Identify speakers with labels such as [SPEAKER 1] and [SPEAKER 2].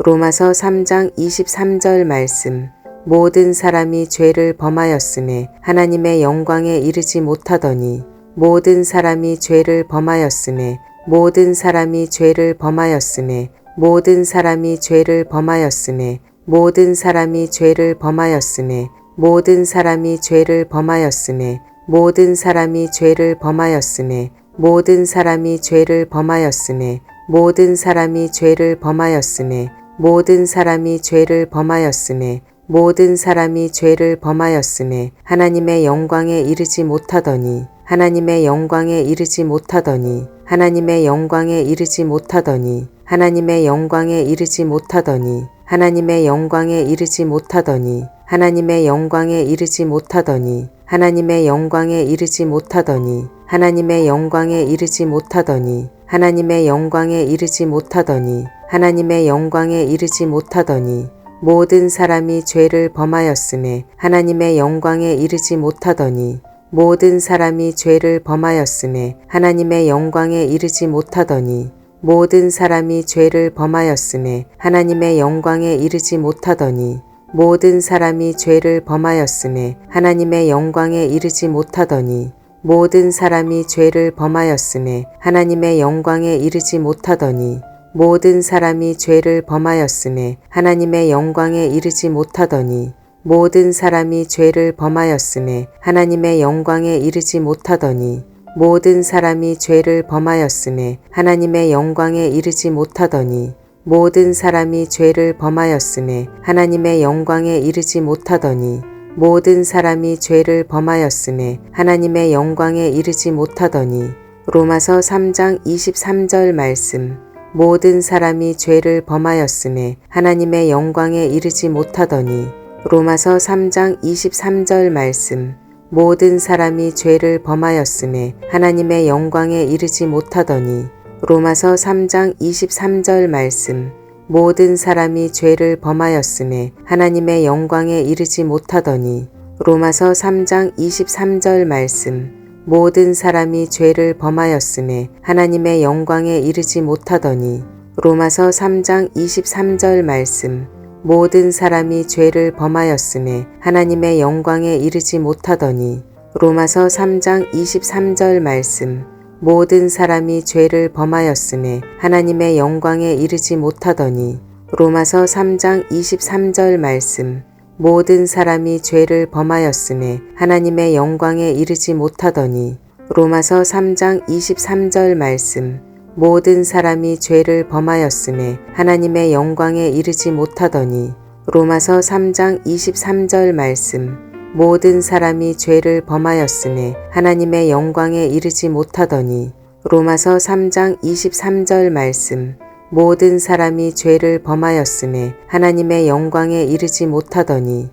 [SPEAKER 1] 로마서 3장 23절 말씀. 모든 사람이 죄를 범하였음에 하나님의 영광에 이르지 못하더니 모든 사람이 죄를 범하였음에 모든 사람이 죄를 범하였음에 모든 사람이 죄를 범하였음에 모든 사람이 죄를 범하였음에 모든 사람이 죄를 범하였음에 모든 사람이 죄를 범하였음에 모든 사람이 죄를 범하였음에 모든 사람이 죄를 범하였음에 모든 사람이 죄를 범하였음에 모든 사람이 죄를 범하였음에 하나님의 영광에 이르지 못하더니 하나님의 영광에 이르지 못하더니 하나님의 영광에 이르지 못하더니 하나님의 영광에 이르지 못하더니 하나님의 영광에 이르지 못하더니 하나님의 영광에 이르지 못하더니 하나님의 영광에 이르지 못하더니 하나님의 영광에 이르지 못하더니 하나님의 영광에 이르지 못하더니 하나님의 영광에 이르지 못하더니 모든 사람이 죄를 범하였음에 하나님의 영광에 이르지 못하더니 모든 사람이 죄를 범하였음에 하나님의 영광에 이르지 못하더니 모든 사람이 죄를 범하였음에 하나님의 영광에 이르지 못하더니 모든 사람이 죄를 범하였음에 하나님의 영광에 이르지 못하더니 모든 사람이 죄를 범하였음에 하나님의 영광에 이르지 못하더니 모든 사람이 죄를 범하였음에 하나님의 영광에 이르지 못하더니 모든 사람이 죄를 범하였음에 하나님의 영광에 이르지 못하더니 모든 사람이 죄를 범하였음에 하나님의 영광에 이르지 못하더니 모든 사람이 죄를 범하였음에 하나님의 영광에 이르지 못하더니 모든 사람이 죄를 범하였음에 하나님의 영광에 이르지 못하더니 로마서 3장 23절 말씀 모든 사람이 죄를 범하였음에 하나님의 영광에 이르지 못하더니 로마서 3장 23절 말씀 모든 사람이 죄를 범하였음에 하나님의 영광에 이르지 못하더니 로마서 3장 23절 말씀 모든 사람이 죄를 범하였음에 하나님의 영광에 이르지 못하더니 로마서 3장 23절 말씀 모든 사람이 죄를 범하였음에 하나님의 영광에 이르지 못하더니 로마서 3장 23절 말씀 모든 사람이 죄를 범하였음에 하나님의 영광에 이르지 못하더니 로마서 3장 23절 말씀 모든 사람이 죄를 범하였음에 하나님의 영광에 이르지 못하더니 로마서 3장 23절 말씀 모든 사람이 죄를 범하였음에 하나님의 영광에 이르지 못하더니 로마서 3장 23절 말씀. 모든 사람이 죄를 범하였음에 하나님의 영광에 이르지 못하더니 로마서 3장 23절 말씀. 모든 사람이 죄를 범하였음에 하나님의 영광에 이르지 못하더니 로마서 3장 23절 말씀 모든 사람이 죄를 범하였음에 하나님의 영광에 이르지 못하더니